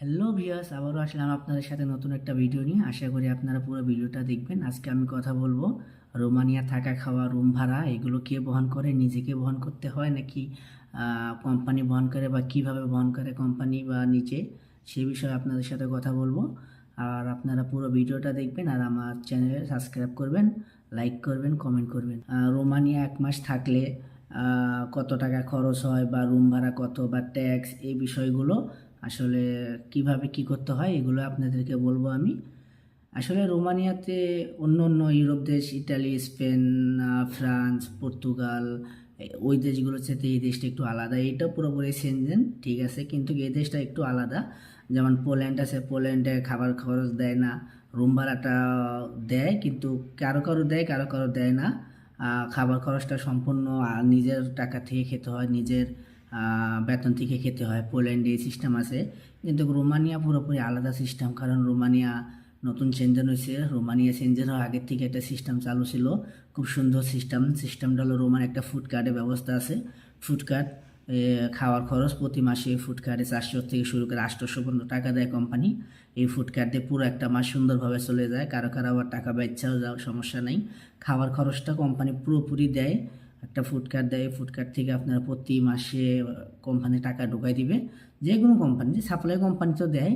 Hello ভিয়াস আবারও আসলাম আপনাদের সাথে নতুন একটা ভিডিও নিয়ে। আশা করি আপনারা পুরো ভিডিওটা দেখবেন। আজকে আমি কথা বলব রোমানিয়া থাকা খাওয়া রুম ভাড়া, এগুলো কে বহন করে, নিজেকে বহন করতে হয় নাকি কোম্পানি বহন করে বা কীভাবে বহন করে কোম্পানি বা নিচে, সে বিষয়ে আপনাদের সাথে কথা বলব। আর আপনারা পুরো ভিডিওটা দেখবেন আর আমার চ্যানেলে সাবস্ক্রাইব করবেন লাইক করবেন কমেন্ট করবেন। রোমানিয়া এক মাস থাকলে কত টাকা খরচ হয় বা রুম ভাড়া কত বা ট্যাক্স এই বিষয়গুলো আসলে কীভাবে কি করতে হয়, এগুলো আপনাদেরকে বলব আমি। আসলে রোমানিয়াতে অন্য অন্য ইউরোপ দেশ ইটালি স্পেন ফ্রান্স, পর্তুগাল ওই দেশগুলোর সাথে এই দেশটা একটু আলাদা। এটা পুরোপুরি সেনজেন ঠিক আছে? কিন্তু এই দেশটা একটু আলাদা। যেমন পোল্যান্ড আছে, পোল্যান্ডে খাবার খরচ দেয় না, রুম ভাড়াটা দেয়, কিন্তু কারও কারও দেয়, কারও কারও দেয় না। খাবার খরচটা সম্পূর্ণ নিজের টাকা থেকে খেতে হয়, নিজের বেতন থেকে খেতে হয়। পোল্যান্ডে এই সিস্টেম আছে। কিন্তু রোমানিয়া পুরোপুরি আলাদা সিস্টেম কারণ রোমানিয়া নতুন চেঞ্জেন হয়েছে। রোমানিয়া চেঞ্জের আগের থেকে একটা সিস্টেম চালু ছিল। খুব সুন্দর সিস্টেম সিস্টেমটা হলো রোমান একটা ফুড কার্ডের ব্যবস্থা আছে। ফুড কার্ড খাওয়ার খরচ প্রতি মাসে ফুড কার্ডে চারশো থেকে শুরু করে আটশোশো পর্যন্ত টাকা দেয় কোম্পানি এই ফুড কার্ড পুরো একটা মাস সুন্দরভাবে চলে যায়। কারও কারও আবার টাকা বেচাও যাওয়ার সমস্যা নেই। খাওয়ার খরচটা কোম্পানি পুরোপুরি দেয়। একটা ফুড কার্ড দেয়। ফুড কার্ড থেকে আপনারা প্রতি মাসে কোম্পানি টাকা ঢুকাই দিবে। যে কোনো কোম্পানি সাপ্লাই কোম্পানি তো দেয়।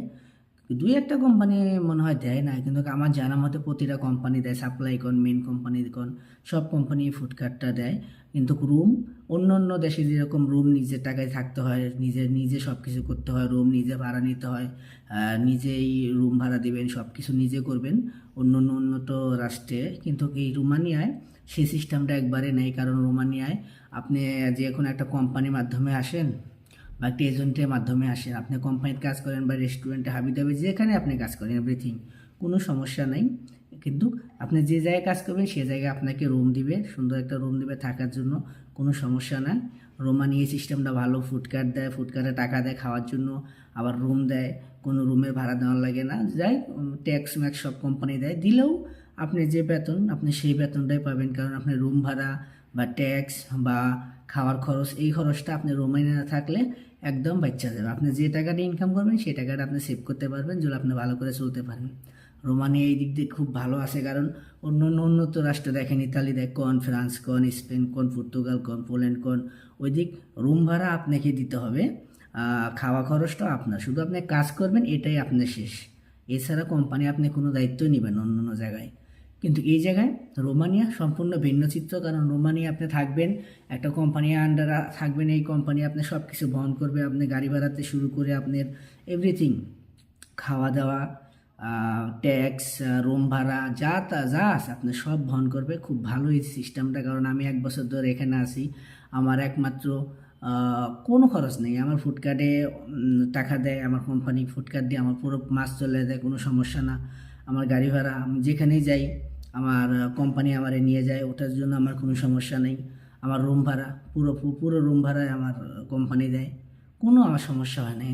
দুই একটা কোম্পানি মনে হয় দেয় না। কিন্তু আমার জানা মতে প্রতিটা কোম্পানি দেয় সাপ্লাই কোন মেন কোম্পানি কোন সব কোম্পানি ফুড কার্ডটা দেয়। কিন্তু রুম অন্য অন্য দেশে যেরকম রুম নিজের টাকায় থাকতে হয়, নিজে নিজে সব কিছু করতে হয় রুম নিজে ভাড়া নিতে হয় নিজেই রুম ভাড়া দিবেন সব কিছু নিজে করবেন অন্য অন্য উন্নত রাষ্ট্রে। কিন্তু এই রোমানিয়ায় সেই সিস্টেমটা একবারে নেই। কারণ রোমানিয়ায় আপনি যে কোনো একটা কোম্পানির মাধ্যমে আসেন বা একটা এজেন্টের মাধ্যমে আসেন। আপনি কোম্পানির কাজ করেন বা রেস্টুরেন্টে হাবি দাবি যেখানে আপনি কাজ করেন এভরিথিং কোনো সমস্যা নাই। কিন্তু আপনি যে জায়গায় কাজ করবেন, সে জায়গায় আপনাকে রুম দিবে, সুন্দর একটা রুম দিবে থাকার জন্য, কোনো সমস্যা নাই। রোমানিয়া সিস্টেমটা ভালো ফুড কার্ড দেয় ফুড কার্ডে টাকা দেয় খাওয়ার জন্য, আবার রুম দেয়, কোনো রুমের ভাড়া দেওয়ার লাগে না। যাই ট্যাক্স ম্যাক্স সব কোম্পানি দেয়। দিলেও আপনি যে বেতন, আপনি সেই বেতনটাই পাবেন, কারণ আপনি রুম ভাড়া বা ট্যাক্স বা খাওয়ার খরচ, এই খরচটা আপনি রোমাইনে রোমানিয়া থাকলে একদম বাচ্চা যাবে। আপনি যে টাকাটা ইনকাম করবেন, সেই টাকাটা আপনি সেভ করতে পারবেন যদি আপনি ভালো করে চলতে পারেন। রোমানিয়া এই দিক দিয়ে খুব ভালো আছে, কারণ অন্য অন্য উন্নত রাষ্ট্র দেখেন, ইতালি দেখ কোন, ফ্রান্স কোন, স্পেন কোন, পর্তুগাল কোন, পোল্যান্ড কোন, ওই দিক রুম ভাড়া আপনাকে দিতে হবে। খাওয়া খরচটা আপনার, শুধু আপনি কাজ করবেন, এটাই আপনার শেষ। এছাড়া কোম্পানি আপনি কোনো দায়িত্ব নেবেন অন্য অন্য জায়গায়। কিন্তু এই জায়গায় রোমানিয়া সম্পূর্ণ ভিন্ন চিত্র, কারণ রোমানিয়া আপনি থাকবেন, একটা কোম্পানির আন্ডার থাকবেন, এই কোম্পানি আপনি সব কিছু বহন করবে, আপনি গাড়ি ভাড়াতে শুরু করে আপনার এভরিথিং খাওয়া দাওয়া ট্যাক্স রুম ভাড়া, যা তা, যা আছে, আপনি সব বহন করবে, খুব ভালো এই সিস্টেমটা কারণ আমি এক বছর ধরে এখানে আছি, আমার একমাত্র কোনো খরচ নেই, আমার ফুড কার্ডে টাকা দেয়, আমার কোম্পানি ফুড কার্ড দিয়ে আমার পুরো মাস চলে যায়, কোনো সমস্যা না, আমার গাড়ি ভাড়া, আমি যেখানেই যাই আমার কোম্পানি আমারে নিয়ে যায়, ওটার জন্য আমার কোনো সমস্যা নেই। আমার রুম ভাড়া, পুরো পুরো রুম ভাড়ায় আমার কোম্পানি দেয়। কোনো আমার সমস্যা হয় নাই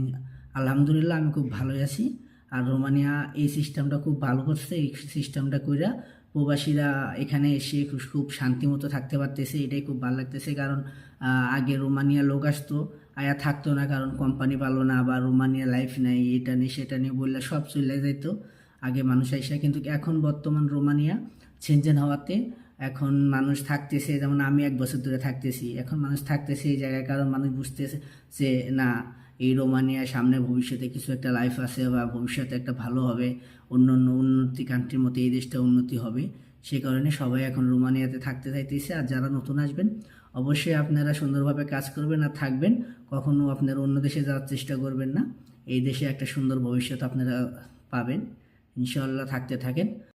আলহামদুলিল্লাহ, আমি খুব ভালোই আছি। আর রোমানিয়া, এই সিস্টেমটা খুব ভালো করছে। এই সিস্টেমটা কইরা প্রবাসীরা এখানে এসে খুব শান্তি মতো থাকতে পারতেছে। এটাই খুব ভালো লাগতেছে। কারণ আগে রোমানিয়া লোক আসতো, আয়া থাকতো না। কারণ কোম্পানি ভালো না বা রোমানিয়া লাইফ নাই, এটা নেই, সেটা নেই বললে সব চলে যেত আগে মানুষ এসে কিন্তু এখন বর্তমান রোমানিয়া চেঞ্জেন হওয়াতে এখন মানুষ থাকতেছে, যেমন আমি এক বছর ধরে থাকতেছি, এখন মানুষ থাকতেছে এই জায়গায়, কারণ মানুষ বুঝতেছে যে না, এই রোমানিয়া সামনে ভবিষ্যতে কিছু একটা লাইফ আছে বা ভবিষ্যতে একটা ভালো হবে, অন্য অন্য উন্নতি কান্ট্রির মতো এই দেশটা উন্নতি হবে। সে কারণে সবাই এখন রোমানিয়াতে থাকতে চাইতেছে, আর যারা নতুন আসবেন, অবশ্যই আপনারা সুন্দরভাবে কাজ করবেন আর থাকবেন, কখনো আপনারা অন্য দেশে যাওয়ার চেষ্টা করবেন না। এই দেশে একটা সুন্দর ভবিষ্যৎ আপনারা পাবেন। ইনশাআল্লাহ থাকতে থাকেন।